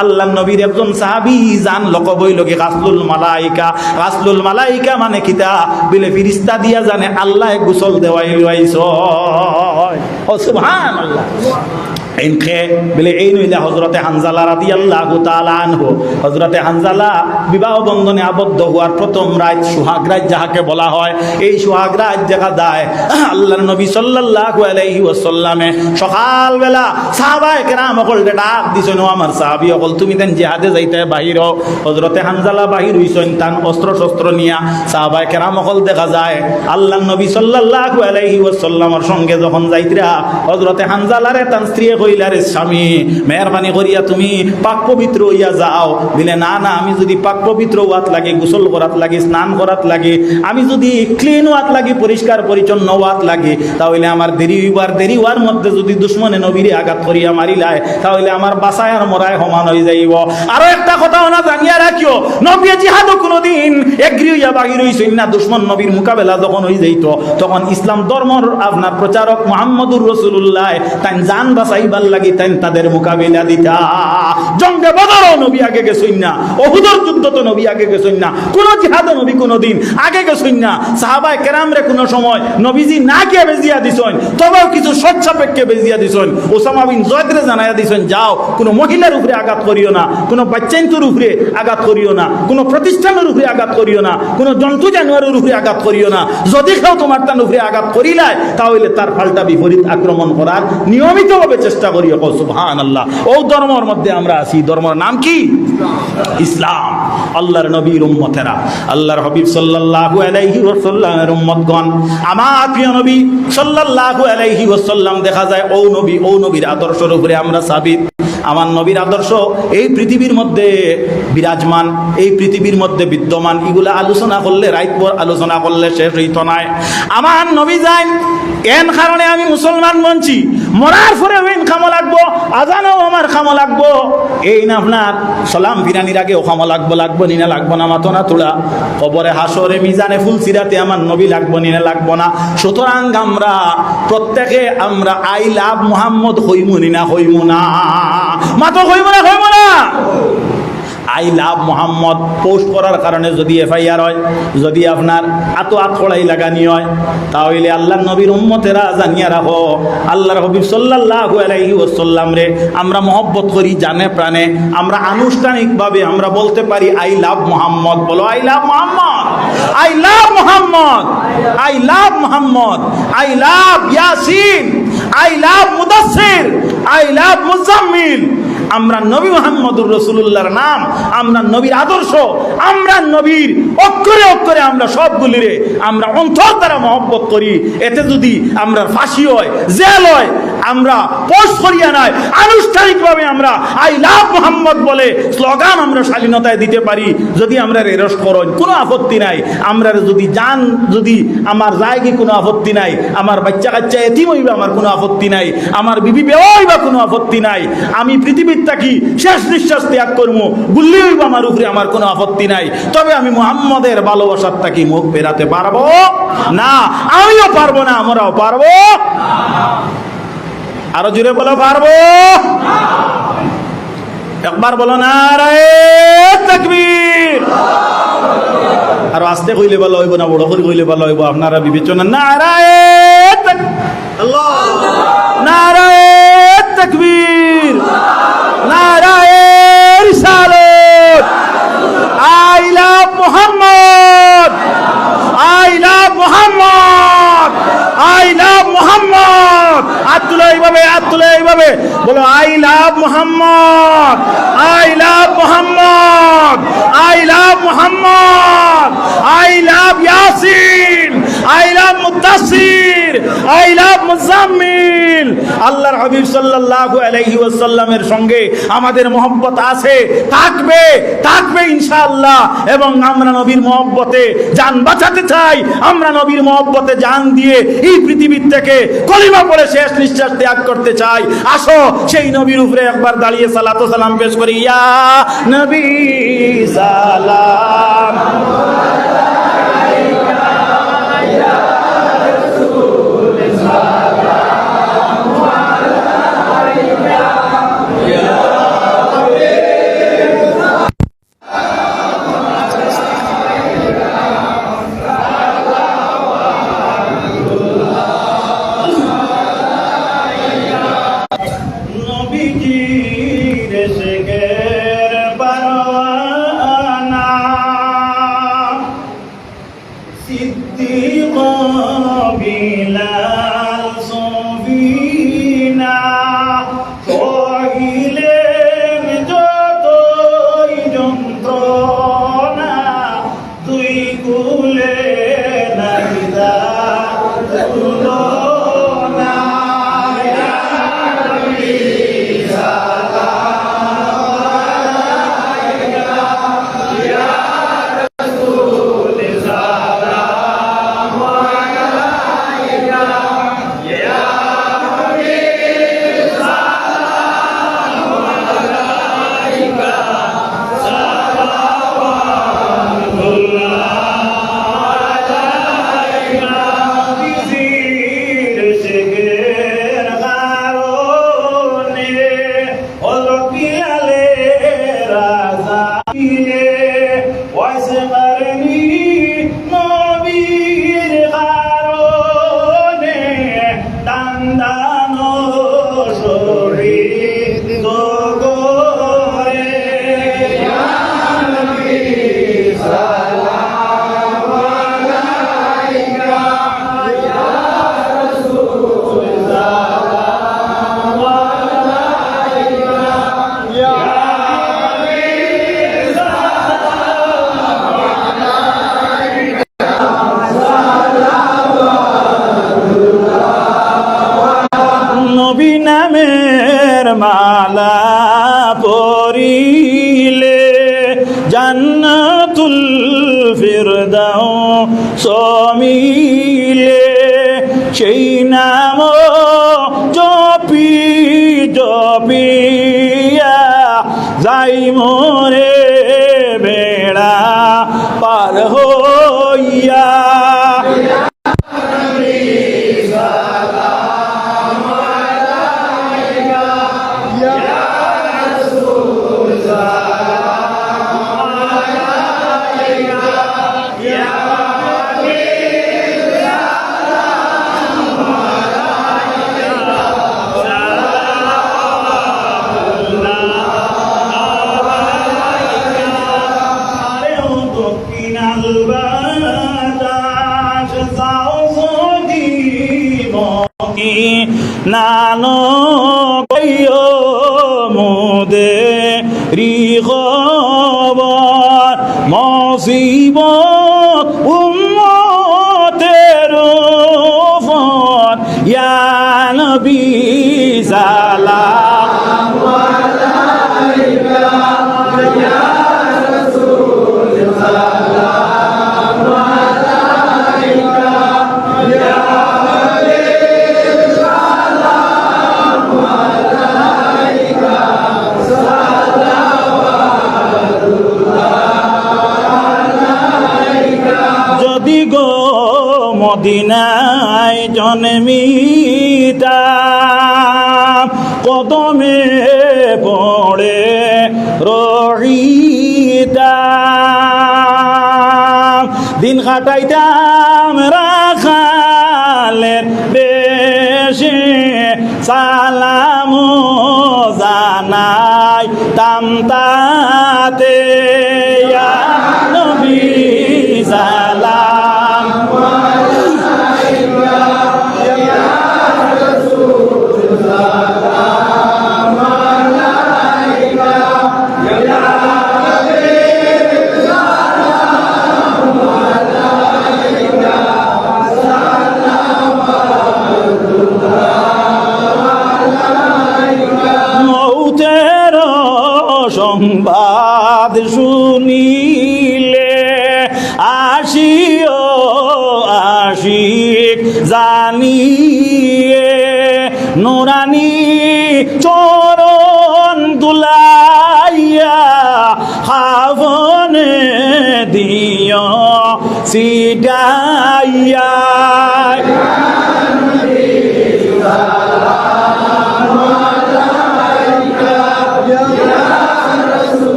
আল্লাহ নবীর একজন সাহাবি জান লক বই লগে গাসলুল মালাইকা। গাছলুল মালাইকা মানে কিতা বিলে ফিরিস্তা দিয়া জানে আল্লাহ গোসল দেওয়াই লইছ ও সুবহানাল্লাহ। এই আল্লাহ আবদ্ধ যাহাকে বলা হয়, এই দেখা যায় আল্লাহর নবী অকল আমার সাহাবী অকল, তুমি জিহাদে যাইতে বাহির হজরতে হানজালা বাহির হইছেন, তান অস্ত্র শস্ত্র নিয়া সাহাবায়ে কেরাম অকল দেখা যায়। আল্লাহ নবী সাল্লাল্লাহু আলাইহি ওয়াসাল্লামের সঙ্গে যখন যাইতরা হজরতে হানজালারে তান স্ত্রী কইলারে স্বামী, মেহরবানি করিয়া তুমি পাক পবিত্র হইয়া যাও। দিলে, না না, আমি যদি পাক পবিত্র হওয়াত লাগে, গোসল করাত লাগে, স্নান করাত লাগে, আমি যদি ক্লিন হওয়াত লাগে, পরিষ্কার, পরিচ্ছন্ন হওয়াত লাগে, তাহলে আমার দেরি হইবার, দেরি হওয়ার মধ্যে যদি দুশ্মনে নবীরে আঘাত করিয়া মারিলায়, তাহলে আমার বাসায় আর মরায় সমান হয়ে যাইব। আরও একটা কথা না জানিয়া রাখিও নবী জিহাদও কোনোদিন এগ্রি হইয়া বাহির হইছেন না, দুশ্মন নবীর মোকাবেলা যখন হয়ে যাইত, তখন ইসলাম ধর্মর আপনার প্রচারক মোহাম্মদুর রসুল্লাহ তাই জান বাঁচাইবার তাই তাদের মোকাবিলা দিতা। জঙ্গে নবী আগে গেছইন না অহুদর যুদ্ধ তো নবী আগে গেছইন না, কোন জিহাদ নবী কোনোদিন আগে গেছইন না। সাহাবাই কেরাম রে কোনো সময় নবীজি না গিয়ে বেজিয়া দিছইন তবেও কিছু সচ্ছাপেক্ষে বেজিয়া দিছইন ওসামা বিন জয়দরে জানাইয়া দিছইন যাও, কোনো মহিলার উপরে আঘাত করিও না, কোনো বাচ্চাইন্তুর উপরে আঘাত করিও না, কোনো প্রতিষ্ঠানের উপরে আঘাত করিও না, কোনো জন্তু জানোয়ারের উপরে আঘাত করিও না। যদি কেউ তোমার তার উপরে আঘাত করিলায়, তাহলে তার পাল্টা বিপরীত আক্রমণ করার নিয়মিতভাবে চেষ্টা করিও সুহান আল্লাহ ও ধর্মর মধ্যে আমরা আছি। ধর্মর নাম কি? ইসলাম। আল্লাহর নবীর উম্মতেরা। আল্লাহর হাবিব সাল্লাল্লাহু আলাইহি ওয়াসাল্লামের উম্মতগণ। আমার প্রিয় নবী সাল্লাল্লাহু আলাইহি ওয়াসাল্লাম দেখা যায়, ও নবী, ও নবীর আদর্শের উপরে আমরা সাবিত। আমার নবীর আদর্শ, এই পৃথিবীর মধ্যে বিরাজমান, এই পৃথিবীর মধ্যে বিদ্যমান, এগুলা আলোচনা করলে, রাইত আলোচনা করলে শেষ হইত নাই। আমার নবী যাই এন কারণে আমি মুসলমান বনছি। মরার পরে এন খামো লাগবো, আজানও আমার খামো লাগবো। এই না আপনার, সালাম ফিরানির আগে ও খামো লাগবো লাগবো নিনা লাগবো না মাতো না তোলা। কবরে হাসরে, মিজানে ফুল সিরাতে আমার নবী লাগবো, নিনা লাগবো না। সুতরাং আমরা প্রত্যেকে আমরা আই লাভ মোহাম্মদ হইমু, নিনা হইমু না। মাতো হইমু না হইমু না। আই লাভ মোহাম্মদ, পোস্ট করার কারণে যদি এফআইআর হয়, যদি আপনার আতো আতড়াই লাগানি হয়, তাহলে আল্লাহ নবীর উম্মতেরা জানিয়া রাখো, আল্লাহর হবিব সাল্লাল্লাহু আলাইহি ওয়াসাল্লাম রে, আমরা মহব্বত করি জানে প্রাণে, আমরা আনুষ্ঠানিকভাবে আমরা বলতে পারি আই লাভ মোহাম্মদ, বলো I love Mohammad, I love Mohammad, I love Mohammad, I love Yasin. I love Mudassir I love Muzammil. আমরা নবী মোহাম্মদুর রসুল্লাহর নাম, আমরা নবীর আদর্শ, আমরা নবীর অক্ষরে অক্ষরে আমরা সবগুলিরে আমরা অন্তর দ্বারা মহব্বত করি। এতে যদি আমরা ফাঁসি হয়, জেল হয় আমরা পোস্ট করিয়া নাই। আনুষ্ঠানিকভাবে আমরা আই লাভ মোহাম্মদ বলে স্লোগান আমরা স্বাধীনতায় দিতে পারি। যদি আমরা রেরস করন কোনো আপত্তি নাই আমরা যদি যান যদি আমার জায়গায় কোনো আপত্তি নাই, আমার বাচ্চা কাচ্চা এতিম হইবে আমার কোনো আপত্তি নাই, আমার বিবি বেওয়াই বা কোনো আপত্তি নাই, আমি পৃথিবীর থাকি শেষ নিঃশ্বাস ত্যাগ করব গুল্লি হইব আমার উপরে আমার কোনো আপত্তি নাই, তবে আমি মোহাম্মদের ভালোবাসার থাকি মুখ বেরাতে পারব? না, আমিও পারব না, আমরাও পারব। আরও জুড়ে বলো, পারব? একবার বলো না তাকবীর। আর আস্তে কইলে ভালো হইব না, বড় করে কইলে ভালো হইব, আপনারা বিবেচনা, নারায় নারায় তাকবীর। নারায় রিসালত। I love Mohammad. I love Mohammad. I love Mohammad. আর তুলে এইভাবে আর তুলে এইভাবে। বলো, I love Mohammad. I love Mohammad. I love Mohammad. I love Yasin. I Mudassir I love আল্লাহর হাবিব সাল্লাল্লাহু আলাইহি সঙ্গে আমাদের মহব্বত আছে, থাকবে থাকবে ইনশাআল্লাহ। এবং আমরা নবীর মহব্বতে জান বাঁচাতে চাই, আমরা নবীর মহব্বতে জান দিয়ে এই পৃথিবীর থেকে কলিমা পড়ে শেষ নিঃশ্বাস ত্যাগ করতে চাই। আসো, সেই নবীর উপরে একবার দাঁড়িয়ে সালাত সালাম পেশ করি, ইয়া নবী, সালাম। নামের মালা পরিলে জান্নাতুল ফিরদাও সমিলে। সেই নাম জপি, জপিয়া যাই মোরে বেড়া পার হইয়া। কি নানো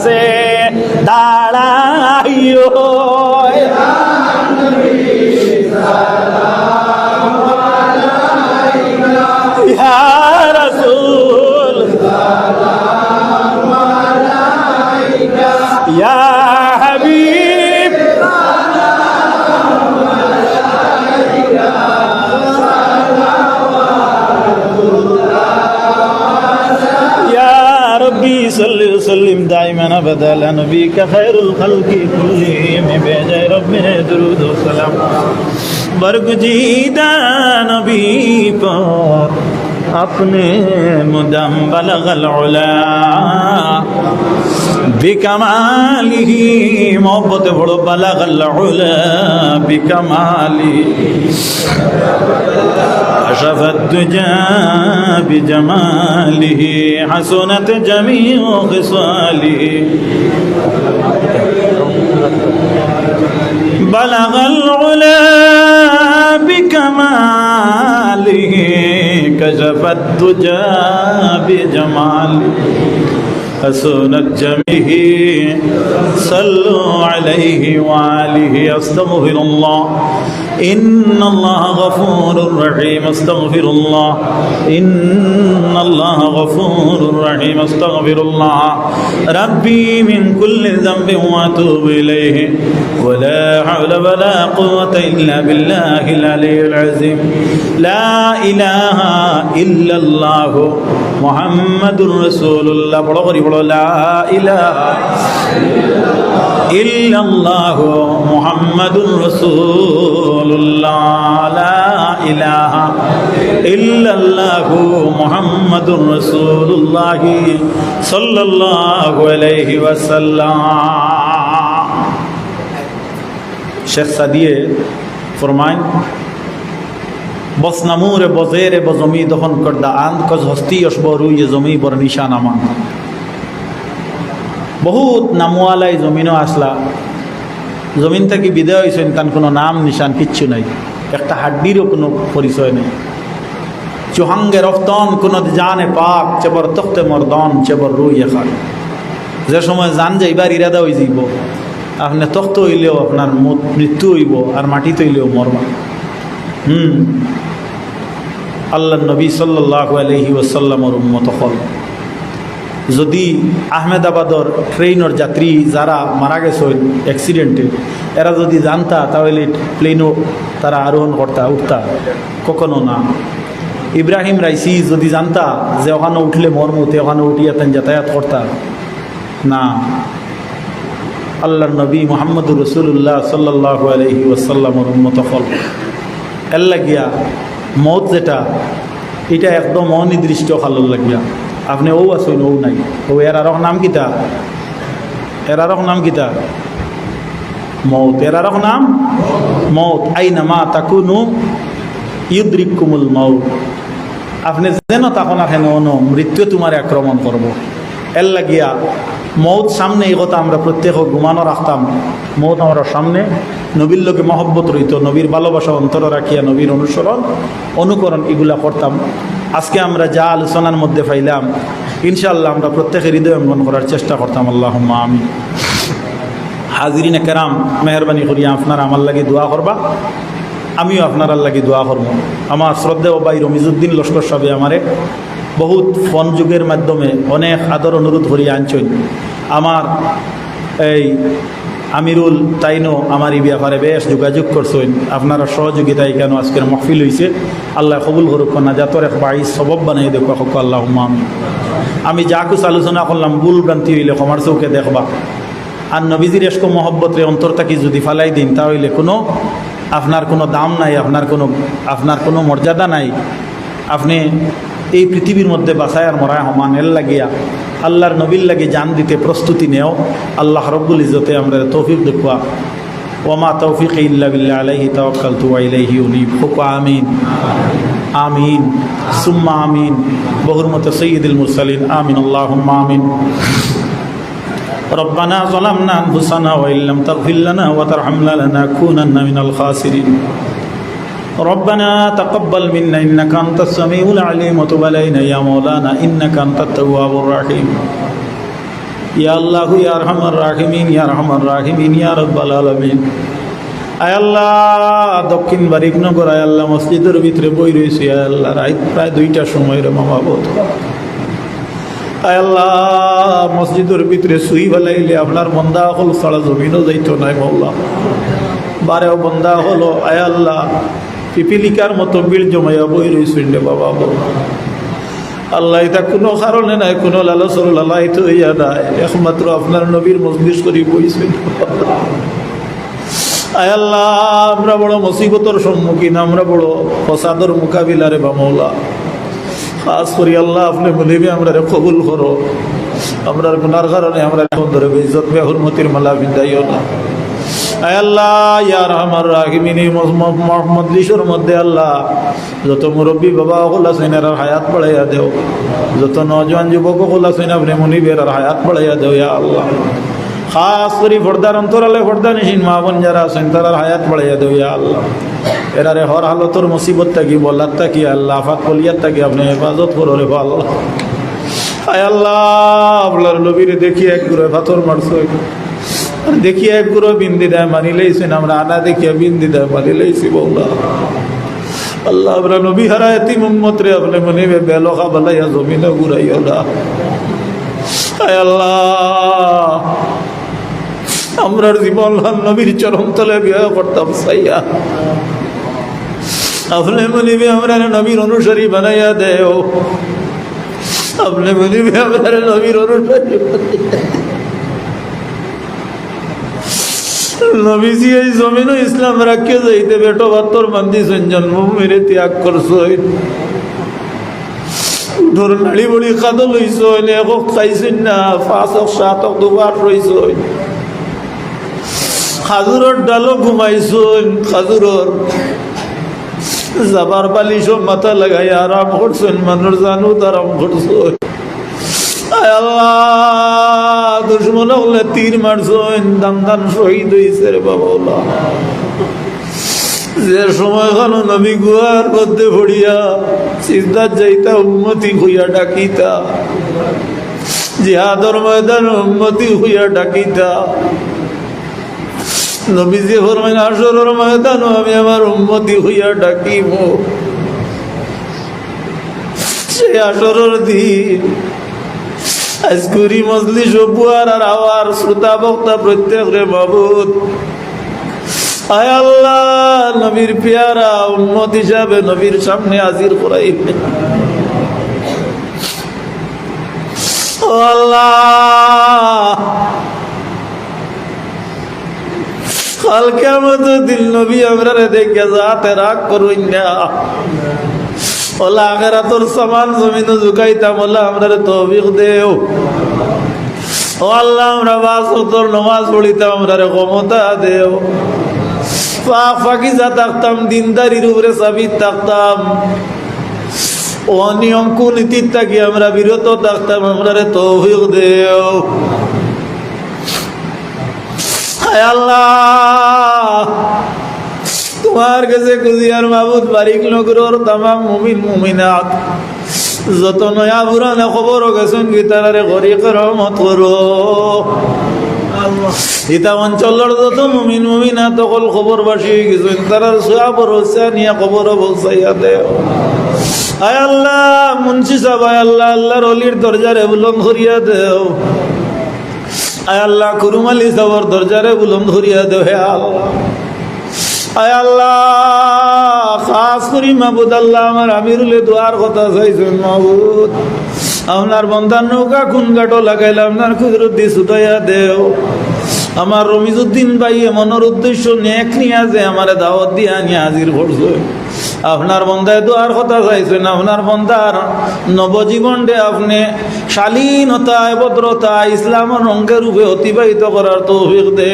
আছে দার بدل نبيك خير الخلق كلهم بجاي رب درود وسلام برگ جیدہ नबी पर अपने मुदम बलगल उला बिकमालिही मोहब्बत बड़ो बलगल उला बिकमाली كشف الدجى بجماله حسنت جميع خصاله بلغ العلا بكماله كشف الدجى بجماله حسنت جميعه صلوا عليه وآله أستغفر الله إن الله غفور رحيم استغفر الله إن الله غفور رحيم استغفر الله ربي من كل ذنب وأتوب إليه ولا حول ولا قوة إلا بالله العلي العظيم لا إله إلا الله محمد رسول الله لا إله ইল্লাল্লাহ মুহাম্মাদুর রাসূলুল্লাহ, লা ইলাহা ইল্লাল্লাহ মুহাম্মাদুর রাসূলুল্লাহ সাল্লাল্লাহু আলাইহি ওয়াসাল্লাম। শেখ সাদিয়ে ফরমান بس نمور بزیر بزمی دخن کردہ آند کز ہستی اشبہ روی زمی বহুত নামওয়ালাই জমিনও আসলা জমিন থেকে বিদায় হয়েছেন কারণ কোনো নাম নিশান, কিচ্ছু নাই। একটা হাড্ডিরও কোনো পরিচয় নেই। চুহাঙ্গে রফতন কোনো জানে পাক চেবর তখতে মর্দন চেবর রুই এখান। যে সময় জান যাইবার ইরাদা হয়ে যাইব আপনি তখ্ত হইলেও আপনার মৃত্যু হইব আর মাটি তৈলেও মরবা হুম। আল্লাহ নবী সাল্লাহ আলহি ওসাল্লামর উম্মত হল যদি আহমেদাবাদর ট্রেনের যাত্রী যারা মারা গেছে অ্যাক্সিডেন্টে এরা যদি জানতা, তাহলে প্লেনও তারা আরোহণ করতা, উঠতা। কখনো না। ইব্রাহিম রাইসি যদি জানতা যে ওখানে উঠলে মর্মতে ওখানে উঠিয়া তেন যাতায়াত করতা। না। আল্লাহর নবী মোহাম্মদুর রসুল্লাহ সাল্লাহ আলহি ওসাল্লামর উন্মত ফল। এর লাগিয়া মত যেটা, এটা একদম অনির্দিষ্ট খালর লাগিয়া। আপনি ও আছেন ও নাই। ও এর আরক নাম কিতা? এর আরক নাম কিতা? মৌত। এরারক নাম? মৌত। আইনা মা তাকুনু ইউদ্রিক কুমুল মৌত। আপনি যেন তখন আছেন অন মৃত্যু তোমার আক্রমণ করব এর লাগিয়া মৌত সামনে এই কথা আমরা প্রত্যেক ঘুমানো রাখতাম। মৌত আমরা সামনে। নবীর লোকে মহব্বত রইত, নবীর ভালোবাসা অন্তর রাখিয়া নবীর অনুসরণ, অনুকরণ এগুলা করতাম। আজকে আমরা যা আলোচনার মধ্যে পাইলাম ইনশাল্লাহ আমরা প্রত্যেকের হৃদয় অঙ্গন করার চেষ্টা করতাম। আল্লাহ আমি হাজিরিন কেরাম, মেহরবানি করিয়া আপনারা আমার লাগে দোয়া করবা। আমিও আপনার লাগি দোয়া করব। আমার শ্রদ্ধেয় ভাই রমিজুদ্দিন লস্কর সাহেব আমারে বহুত ফোন যুগের মাধ্যমে অনেক আদর অনুরোধ করিয়া আনছেন। আমার এই আমিরুল তাইনো আমার এই ব্যাপারে বেশ যোগাযোগ করছেন। আপনারা সহযোগিতায় কেন আজকের মহফিল হয়েছে আল্লাহ কবুল করুক, না যাতর এক বাড়ি সবব বানাই দেখো, হক আল্লাহ আমি যা কিছু আলোচনা করলাম, ভুল ভ্রান্তি হইলে কমার চৌকে দেখবা। আর নবীজির এসকো মহব্বতের অন্তর থাকি যদি ফালাই দিন তাহলে কোনো আপনার কোনো দাম নাই, আপনার কোনো আপনার কোনো মর্যাদা নাই। আপনি এই পৃথিবীর মধ্যে বাসায় আর মরায় হমান এর লাগিয়া আল্লাহর নবীর লাগে জান দিতে প্রস্তুতি নেও আল্লাহ রব্বুল ইজতে আমরা তৌফিক দেখুয়া ওমা তৌফিক ইল্লা বিল্লাহ আলাইহি তাওয়াক্কালতু ওয়া ইলাইহি উনীব হুক আমিন আমিন সুম্মা আমিন বহুরমত সৈয়দুল মুরসালিন আমিন আল্লাহুম্মা আমিন ربنا ظلمنا أنفسنا وإن لم تغفر لنا وترحمنا لنكونن من الخاسرين ربنا تقبل منا إنك أنت السميع العليم وتب علينا يا مولانا إنك أنت التواب الرحيم يا الله يا أرحم الراحمين يا أرحم الراحمين يا رب العالمين আয় আল্লাহ দক্ষিণ বারিকনগর আয় আল্লাহ মসজিদের ভিতরে বই রয়েছে আয় আল্লাহ রাত প্রায় দুইটার সময় রে মামা বোধ আয় আল্লাহ মসজিদের ভিতরে সুই ফেলাইলে আপনার বন্দা হল সারা জমিনও যাইতো নাই মল্লা বারেও বন্দা হলো আয় আল্লাহ পিপিলিকার মতো বিল জমাইয়া বই রইছেন রে বাবা আল্লাহ, এটা কোনো কারণে নাই, কোনো লালসর লালাই তো ইয়া নাই। একমাত্র আপনার নবীর মজলিস করি বইছেন আয় আল্লাহ, আমরা বড় মুসিবতর সম্মুখীন, আমরা বড় ফসাদর মোকাবিলারে বা মৌলা। খাস করি আল্লাহ, আপনি বলিবি আমরা রে কবুল করো। আমরা গুনার কারণে আমরা এখন ধরে ইজ্জত বেহুরমতির মালা বিদাইও না। আল্লাহ ইয়ার আমার রাহিমিনী মজলিসের মধ্যে আল্লাহ, যত মুরব্বী বাবা সকল আছেন এর হায়াত বাড়াইয়া দেও, যত নজওয়ান যুবক সকল আছেন আপনি মনিবের আর হায়াত বাড়াইয়া দেও, ইয়া আল্লাহ। খাস করি ফর্দার অন্তরালে ফর্দা নিশিন মা বোন যারা আছেন তারা হায়াত বাড়াইয়া দেও, ইয়া আল্লাহ। এরারে হর হালতর মুসিবত থাকি, বলার থাকি, আল্লাহ, আফাত কলিয়ার থাকি, আপনি হেফাজত করো রে আল্লাহ আয় আল্লাহ, আপনার নবীরে দেখি এক গুড়ে পাথর মারছো। আর দেখি এক গুঁড়ো বিন্দি দেয় মানি লইছেন, আমরা আনা দেখিয়া বিন্দি দেয় মানি লইছি বৌলা আল্লাহ, আমরা নবী হারা এতি মুম্মত রে আপনি মনে বেলখা বালাইয়া জমিনে ঘুরাইও না আল্লাহ আমরার জীবন নবীর চরম তলে বিয়ে করতাম সাইয়া। আপনি মনিবে আমরা নবীর অনুসারী বানাইয়া দেও। আপনি মনিবে আমরা নবীর অনুসারী নবীজি এই জমিনও ইসলাম রাখিয়ে যাইতে বেটো বাত্তর বান্দিছেন জন্মভূমিরে ত্যাগ করছই ধর নাড়ি বড়ি কাদো লইছই একক না পাঁচক সাতক দুবার রইছই খাজুরর ডালও ঘুমাইছই খাজুরর যাবার বালিশও মাথা লাগাই আরাম করছেন, মানুষ জানু আরাম করছই আয় আল্লাহ, দুশ্মন হলে তীর মারছেন দান দান শহীদ হয়েছে বাবা যে সময় খানো নবী গুহার মধ্যে ভরিয়া সিদ্ধার যাইতা উন্মতি হইয়া ডাকিতা। জিহাদর ময়দান উন্মতি হইয়া ডাকিতা। নবীজি ফরমাইন, আসরের ময়দান আমি আমার উন্মতি হইয়া ডাকিব। সে আসরের দিন আজকুরি মজলিস বুয়ার আর আওয়ার শ্রোতা বক্তা প্রত্যেক রে বাবুদ আয় আল্লাহ, নবীর পেয়ারা উন্মত হিসাবে নবীর সামনে হাজির করাইবে ও আল্লাহ কালকে আমাদের দিল নবী আমরা দেখে যাতে রাগ করুন না। ওলা আগেরা সমান, জমিন জুকাইতাম, ওলা আমরা তৌফিক দেও। ও আল্লাহ, আমরা বাস তোর নমাজ পড়িতাম আমরা ক্ষমতা দেও। ফাকিজা থাকতাম, দিনদারির উপরে সাবিত থাকতাম। অনিয়ম কুনীতির থাকি আমরা বিরত থাকতাম আমরা তৌফিক দেও। আল্লাহ! তোমার কাছে কুজিয়ার মাহবুদ বারিক নগরর তামাম মুমিন, মুমিনাত। যত নয়া পুরানা খবর গেছেন গীতারে গরিক রহমত করো। ইতা অঞ্চলের যত মুমিন, মুমিনাত সকল খবর বাসি গেছেন তারার সোয়া ভরসা নিয়ে খবর বসাইয়া দেও আয় আল্লাহ, মুন্সি সাহেব আয় আল্লাহ আল্লাহর অলির দরজারে বুলন করিয়া দেও আয় আল্লাহ কুরুমালি সাবর দরজারে বুলন করিয়া দেও হে আল্লাহ। আল্লাহ আল্লাহ আমার কথা আপনার বন্ধার নৌকা খুন কাটো লাগাইলে আপনার কুদরতি সুদয়া দেও। আমার রমিজুদ্দিন ভাই মনের উদ্দেশ্য নেক নিয়ে যে আমার দাওয়াত দিয়ে আনি হাজির করছে। আপনার বন্ধায় দোয়ার কথা চাইছেন, আপনার বন্ধার নবজীবনটে আপনি শালীনতায় ভদ্রতা ইসলামের রঙের রূপে অতিবাহিত করার তৌফিক দে।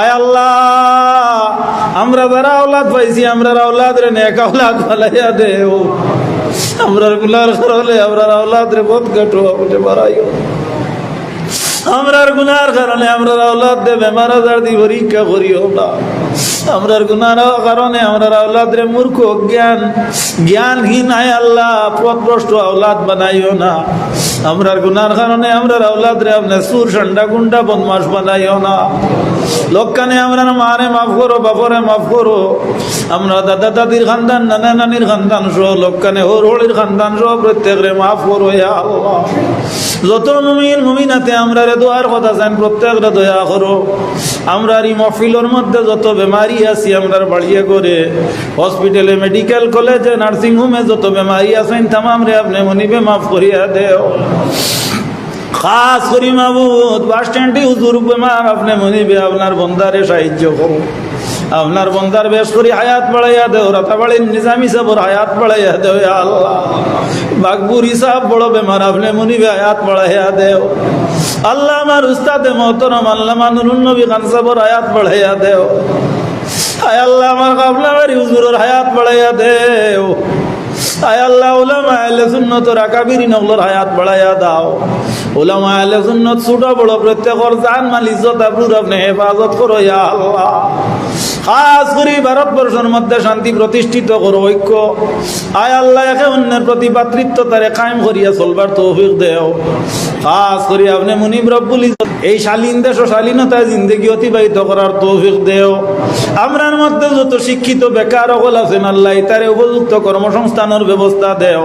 আয় আল্লাহ, আমরা যারা আওলাদ পাইছি, আমরা আওলাদ রে নেক আওলাদ ফালাইয়া দেও। আমরা গুলার করলে আমরা আওলাদ রে বহুত কাটো আপনি বাড়াইও। আমরার গুনার কারণে, আমরা আওলাদ দে বেমার আজার দি পরীক্ষা করিও না। আমরার গুনার কারণে আমরা আওলাদ রে মূর্খ, জ্ঞান, জ্ঞানহীন আয় আল্লাহ, পথভ্রষ্ট আওলাদ বানাইও না। আমরার গুনার কারণে আমরা আওলাদ রে আপনি সুর ঠান্ডা গুন্ডা বদমাস বানাইও না। লোকখানে আমরা মারে মাফ করো, বাপরে মাফ করো। আমরা দাদা দাদির খানদান, নানা নানির খানদান সহ লোকখানে হর হরির খানদান সহ প্রত্যেক রে মাফ করো আল্লাহ। যত মুমিন, মুমিনাতে আমরা রে দোয়ার কথা চান প্রত্যেক রে দয়া করো। আমরা এই মহফিলের মধ্যে যত বেমারি বেমারি আছি আমরা বাড়িয়ে করে হসপিটালে মেডিকেল কলেজে নার্সিং হোমে যত বেমারি আছেন তামাম রে আপনি মনিবে মাফ করিয়া দেও। খাস করি মাবুদ বাস স্ট্যান্ডে হুজুর বেমার, আপনি মনিবে আপনার বন্দারে সাহায্য করুন। আপনার বন্দার বেশ করি হায়াত বাড়াইয়া দেও, রাতাবাড়ির নিজামি সাবর হায়াত বাড়াইয়া দেও আল্লাহ। বাগবুর হিসাব বড় বেমার, আপনি মনিবে হায়াত বাড়াইয়া দেও। আল্লাহ আমার উস্তাদে মহতরম, আল্লাহ মানুর নবী খান সাবর হায়াত বাড়াইয়া দেও। আয় আল্লাহ আমার কাবলা হুজুরের হায়াত বাড়াইয়া দেও। হায়াত দাও। সুন্নত হেফাজত ভারতবর্ষের মধ্যে শান্তি প্রতিষ্ঠিত করো, ঐক্য। আয় আল্লাহ, একে অন্যের প্রতি পাতৃত্ব তারে কায়েম করিয়া চলবার তৌফিক দেও। খাস করে আপনি মুনিব রব্বুল এই শালীন দেশ ও শালীনতায় জিন্দগি অতিবাহিত করার তৌফিক দেও। আমরার মধ্যে যত শিক্ষিত বেকার অকল আছেন আল্লাহ তারে উপযুক্ত কর্মসংস্থানের ব্যবস্থা দেও।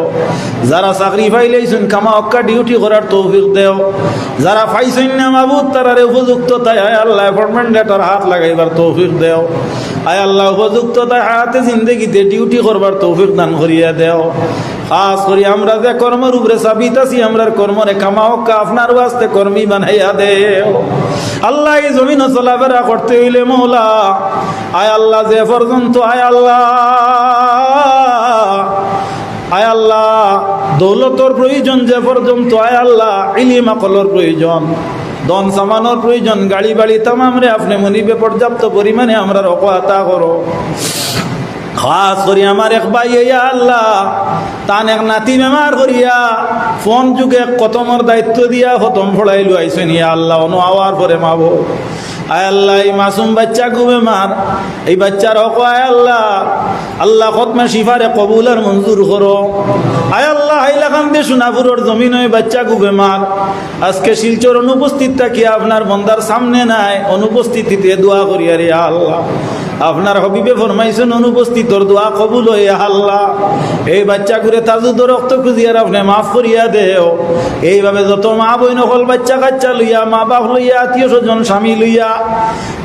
যারা চাকরি পাইলেইছেন কামা অক্কা ডিউটি করার তৌফিক দেও। যারা পাইছেন না মাবুদ, তারারে উপযুক্ত তাই আয় আল্লাহ অ্যাপয়েন্টমেন্ট লেটার হাত লাগাইবার তৌফিক দেও। আয় আল্লাহ উপযুক্ত তাই হাতে জিন্দগিতে ডিউটি করবার তৌফিক দান করিয়া দেও। খাস করি আমরা যে কর্মের উপরে সাবিত আছি আমরা কর্মরে কামাওকা আপনার বাস্তে কর্মী বানাইয়া দেও। আল্লাহ এই জমিন চলাফেরা করতে হইলে মৌলা। আয় আল্লাহ যে পর্যন্ত, আয় আল্লাহ। আয় আল্লাহ, দৌলতর প্রয়োজন যে পর্যন্ত, আয় আল্লাহ, ইলিম আকলর প্রয়োজন দন সামানোর প্রয়োজন, গাড়ি বাড়ি তামাম রে আপনি মনিবে পর্যাপ্ত পরিমাণে আমরা রকতা করো। খাস করি আমার এক ভাই আল্লাহ, তান এক নাতি বেমার করিয়া, ফোন যুগে কতমর দায়িত্ব দিয়া খতম ফড়াই আইসেন ইয়া আল্লাহ, অনু আওয়ার পরে মাবো। আয় আল্লাহ, এই মাসুম বাচ্চা গু বেমার এই বাচ্চার হক, আয় আল্লাহ। আল্লাহ খতমে শিফারে কবুল আর মঞ্জুর করো। আয় আল্লাহ হাইলাখান দিয়ে সোনাপুরের জমিন ওই বাচ্চা গু বেমার আজকে শিলচর অনুপস্থিত থাকি আপনার বন্দার সামনে নাই? অনুপস্থিতিতে দোয়া করিয়া রে আল্লাহ। আপনার হবিবে ফরমাইছেন অনুপস্থিতর দোয়া কবুল হইয়া আল্লাহ। এই বাচ্চা করে তাজুদ রক্ত খুঁজিয়ার আপনি মাফ করিয়া দেও। এইভাবে যত মা বই নকল বাচ্চা কাচ্চা লইয়া মা বাপ লইয়া আত্মীয় স্বজন স্বামী লইয়া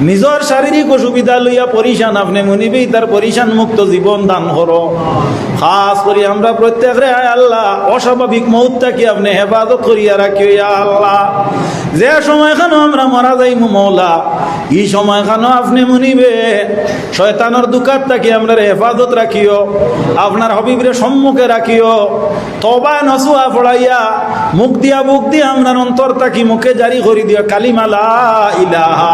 নিজর শারীরিক অসুবিধা লইয়া পরিশান আপনি মনিবেই তার পরিশান মুক্ত জীবন দান করো। খাস করি আমরা প্রত্যেকরে আয় আল্লাহ, অস্বাভাবিক মুহূর্তকে আপনি হেফাজত করিয়া রাখিও আল্লাহ। যে সময়খানো আমরা মারা যাই মৌলা এই সময়খানো আপনি মনিবে, শয়তানোর দুকাত তাকে আমরা হেফাজত রাখিও, আপনার হবিবরে সম্মুখে রাখিও। তবা নসুয়া পড়াইয়া, মুখ দিয়া মুখ দিয়া আপনার অন্তর তাকি মুখে জারি করে দিও কালিমালা ইলাহা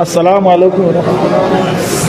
السلام عليكم ورحمة الله